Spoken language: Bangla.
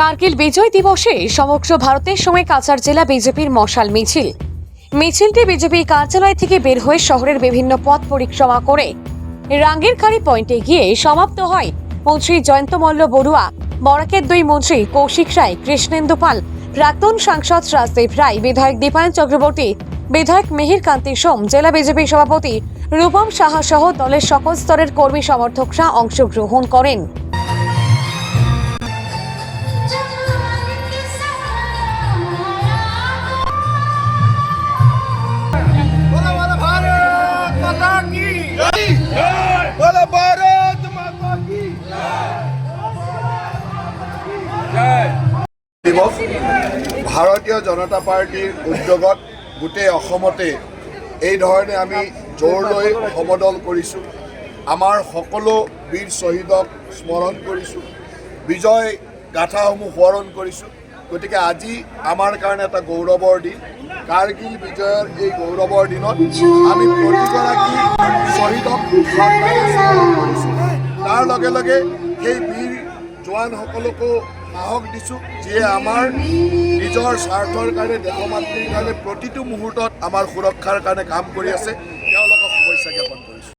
কার্গিল বিজয় দিবসে সমগ্র ভারতের সঙ্গে কাছাড় জেলা বিজেপির মশাল মিছিল। মিছিলটি বিজেপি কার্যালয় থেকে বের হয়ে শহরের বিভিন্ন পথ পরিক্রমা করে রাঙ্গিরখাড়ি পয়েন্টে গিয়ে সমাপ্ত হয় মন্ত্রী জয়ন্ত মল্ল বড়ুয়া, বরাকের দুই মন্ত্রী কৌশিক রায়, কৃষ্ণেন্দু পাল, প্রাক্তন সাংসদ রাজদীপ রায়, বিধায়ক দীপায়ন চক্রবর্তী, বিধায়ক মিহির কান্তি সোম, জেলা বিজেপি সভাপতি রূপম সাহা সহ দলের সকল স্তরের কর্মী সমর্থকরা অংশগ্রহণ করেন। माता की बोला भारत माता की দিৱস ভাৰতীয় জনতা পাৰ্টীৰ উদ্যোগত গোটেই অসমতে এই ধৰণে আমি জোৰ লৈ সমদল কৰিছোঁ আমাৰ সকলো বীৰ শ্বহীদক স্মৰণ কৰিছোঁ বিজয় গাথাসমূহ সোঁৱৰণ কৰিছোঁ গতিকে আজি আমাৰ কাৰণে এটা গৌৰৱৰ দিন। কাৰ্গিল বিজয়ৰ এই গৌৰৱৰ দিনত আমি প্ৰতিগৰাকী শ্বহীদক তাৰ লগে লগে সেই বীৰ জোৱানসকলকো সাহস দিছোঁ, যিয়ে আমাৰ নিজৰ স্বাৰ্থৰ কাৰণে দেশ মাতৃৰ কাৰণে প্ৰতিটো মুহূৰ্তত আমাৰ সুৰক্ষাৰ কাৰণে কাম কৰি আছে। তেওঁলোকক শুভেচ্ছা জ্ঞাপন কৰিছোঁ।